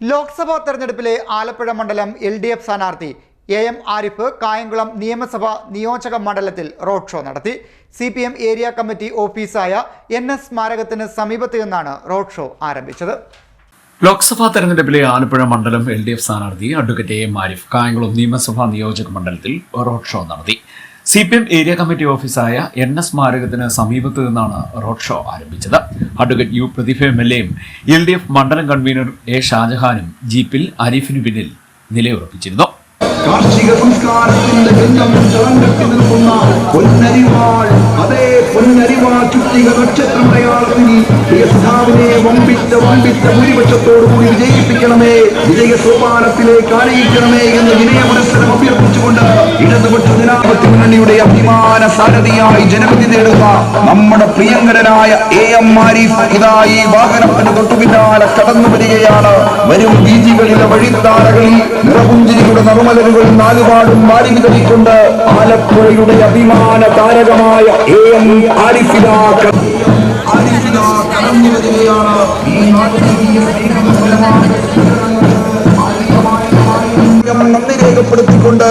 ലോക്സഭാ തെരഞ്ഞെടുപ്പിലെ ആലപ്പുഴ മണ്ഡലം L D F സ്ഥാനാർത്ഥി എ എം ആരിഫ് കായംകുളം നിയമസഭാ നിയോജക മണ്ഡലത്തിൽ റോഡ് ഷോ നടത്തി. C P M area committee ഓഫീസായ N S സ്മാരകത്തിന് സമീപത്ത് നിന്നാണ് റോഡ് ഷോ ആരംഭിച്ചത്. ലോക്സഭാ തെരഞ്ഞെടുപ്പിലെ ആലപ്പുഴ മണ്ഡലം എൽ ഡി എഫ് സ്ഥാനാർത്ഥി advocate A M Arif Kayamkulam നിയമസഭാ നിയോജക മണ്ഡലത്തിൽ റോഡ് ഷോ നടത്തി. C P M area committee ഓഫീസായ N S സ്മാരകത്തിന് സമീപത്ത് നിന്നാണ് റോഡ് ഷോ ആരംഭിച്ചത്. Advocate U Prathibha M L എയും എൽ ഡി എഫ് മണ്ഡലം കൺവീനർ എ ഷാജഹാനും ജീപ്പിൽ അരീഫിനു പിന്നിൽ നിലയുറപ്പിച്ചിരുന്നു. കാർഷിക സംസ്കാരത്തിന്റെ ബന്ധം തിളങ്കത്തി നിൽക്കുന്ന പൊന്നരിവാൾ അതേ പൊന്നരിവാൾ ചുറ്റിക നക്ഷത്രം നക്ഷത്രമടയാളത്തിൽ യേശുദാവിനെ വമ്പിച്ച വമ്പിച്ച ഭൂരിപക്ഷത്തോടുകൂടി വിജയിപ്പിക്കണമേ വിജയ സോപാനത്തിലേക്ക് അറിയിക്കണമേ എന്ന് വിനയ വിനയമനസ്സരം അഭ്യർത്ഥിച്ചുകൊണ്ട് ഇടതുപക്ഷ ജനാധിപത്യ മുന്നണിയുടെ അഭിമാന സാരഥിയായി ജനവിധി നേടുക നമ്മുടെ പ്രിയങ്കരനായ എ എം ആരിഫ് ഇതായി വാഹനത്തിന് തൊട്ടുപിന്നാലെ കടന്നു വരികയാണ് വരും ബീജികളിലെ വഴിത്താരകളിൽ നിറപുഞ്ചിരിയുടെ നറുമലരുകൾ നാലുപാടും മാറി വിതറിക്കൊണ്ട് ആലപ്പുഴയുടെ അഭിമാന താരകമായ എ എം ആരിഫിദ നന്ദി രേഖപ്പെടുത്തിക്കൊണ്ട്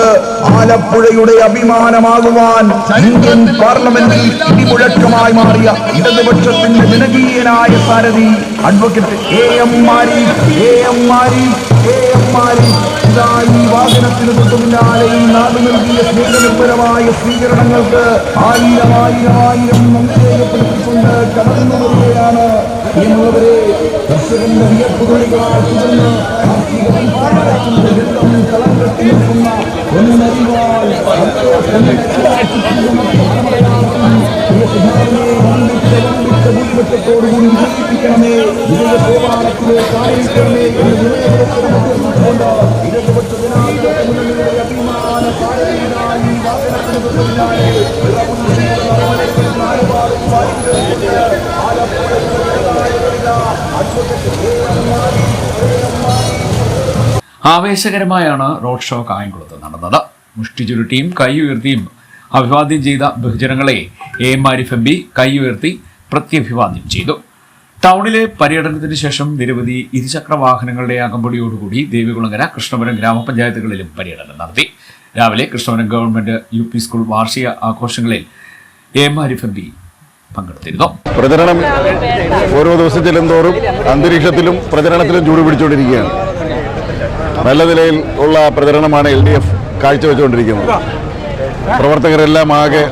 ആലപ്പുഴയുടെ അഭിമാനമാകുവാൻ ഇന്ത്യൻ പാർലമെന്റിൽ ഇടിമുഴക്കമായി മാറിയ ഇടതുപക്ഷത്തിന്റെ ജനകീയനായ സാരഥി അഡ്വക്കേറ്റ് എ എം മാരി എ എം മാരി എ എം മാരി ഇതാ ഈ വാഹനത്തിന് തൊട്ടുപിന്നാലെ ഈ നാട് നൽകിയ സ്നേഹനിർഭരമായ സ്വീകരണങ്ങൾക്ക് ആയിരം ആയിരം ആയിരം നന്ദി രേഖപ്പെടുത്തിക്കൊണ്ട് കടന്നു വരികയാണ്. എന്നുള്ളവരെ കർഷകന്റെ വിയർപ്പ് തുള്ളികളാൽ തുടർന്ന് കാർഷിക കളം കെട്ടി നിൽക്കുന്ന പൊന്നരിവാൾ ഭൂരിപക്ഷത്തോടുകൂടി വിജയിപ്പിക്കണമേ വിജയ സാരഥിയായി വാഹനത്തിന് ആവേശകരമായാണ് റോഡ് ഷോ കായംകുളത്ത് നടന്നത്. മുഷ്ടി ചുരുട്ടിയും കൈ ഉയർത്തിയും അഭിവാദ്യം ചെയ്ത ബഹുജനങ്ങളെ A M Arif M P കൈ ഉയർത്തി പ്രത്യഭിവാദ്യം ചെയ്തു. ടൗണിലെ പര്യടനത്തിന് ശേഷം നിരവധി ഇരുചക്ര വാഹനങ്ങളുടെ അകമ്പടിയോടുകൂടി ദേവികുളങ്ങര കൃഷ്ണപുരം ഗ്രാമപഞ്ചായത്തുകളിലും പര്യടനം നടത്തി. രാവിലെ Krishnapuram government U P school വാർഷിക ആഘോഷങ്ങളിൽ എ പങ്കെടുത്തിരുന്നു. പ്രചരണം ഓരോ ദിവസം ചെല്ലുന്തോറും അന്തരീക്ഷത്തിലും പ്രചരണത്തിലും ചൂട് പിടിച്ചുകൊണ്ടിരിക്കുകയാണ്. നല്ല നിലയിൽ ഉള്ള പ്രചരണമാണ് എൽ ഡി എഫ് കാഴ്ചവെച്ചുകൊണ്ടിരിക്കുന്നത്. പ്രവർത്തകരെല്ലാം ആകെ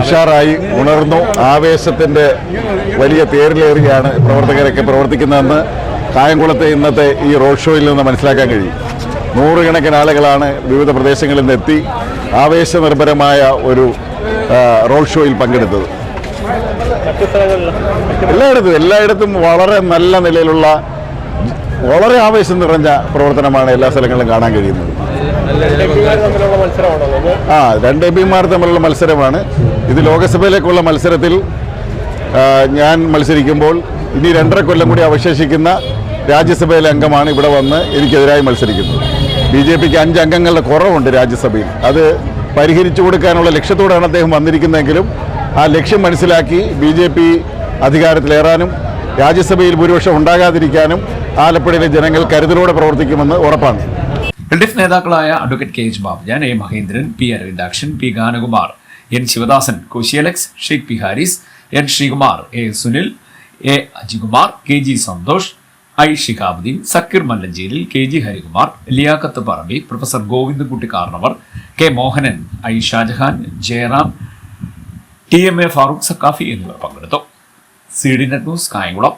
ഉഷാറായി ഉണർന്നു. ആവേശത്തിന്റെ വലിയ തേരിലേറിയാണ് പ്രവർത്തകരൊക്കെ പ്രവർത്തിക്കുന്നതെന്ന് കായംകുളത്തെ ഇന്നത്തെ ഈ റോഡ് ഷോയിൽ നിന്ന് മനസ്സിലാക്കാൻ കഴിയും. നൂറുകണക്കിന് ആളുകളാണ് വിവിധ പ്രദേശങ്ങളിൽ നിന്നെത്തി ആവേശനിർഭരമായ ഒരു റോഡ് ഷോയിൽ പങ്കെടുത്തത്. എല്ലായിടത്തും എല്ലായിടത്തും വളരെ നല്ല നിലയിലുള്ള വളരെ ആവേശം നിറഞ്ഞ പ്രവർത്തനമാണ് എല്ലാ സ്ഥലങ്ങളിലും കാണാൻ കഴിയുന്നത്. ആ രണ്ട് എം പിമാർ തമ്മിലുള്ള മത്സരമാണ് ഇത് ലോക്സഭയിലേക്കുള്ള മത്സരത്തിൽ ഞാൻ മത്സരിക്കുമ്പോൾ ഇനി രണ്ടര കൊല്ലം കൂടി അവശേഷിക്കുന്ന രാജ്യസഭയിലെ അംഗമാണ് ഇവിടെ വന്ന് എനിക്കെതിരായി മത്സരിക്കുന്നത്. ബി ജെ പിക്ക് അഞ്ച് അംഗങ്ങളുടെ കുറവുണ്ട് രാജ്യസഭയിൽ. അത് പരിഹരിച്ചു കൊടുക്കാനുള്ള ലക്ഷ്യത്തോടാണ് അദ്ദേഹം വന്നിരിക്കുന്നതെങ്കിലും ആ ലക്ഷ്യം മനസ്സിലാക്കി ബി ജെ പി അധികാരത്തിലേറാനും രാജ്യസഭയിൽ ഭൂരിപക്ഷം ഉണ്ടാകാതിരിക്കാനും ആലപ്പുഴയിലെ ജനങ്ങൾ കരുതലോടെ പ്രവർത്തിക്കുമെന്ന് ഉറപ്പാണ്. എൽ ഡി എഫ് നേതാക്കളായ advocate K H Babujan A Mahendran P Aravindakshan P Ganakumar N Sivadasan Koshy Alex Sheikh P Haris N Sreekumar A Sunil A Ajikumar K G Santhosh I Shihabuddin Sakir Mallancheril K G Harikumar Liyakath Parambi professor Govindankutty Karnavar K Mohanan I Shajahan Jayaram T M A Farooq Sakafi എന്നിവർ പങ്കെടുത്തു. C D net news Kayamkulam.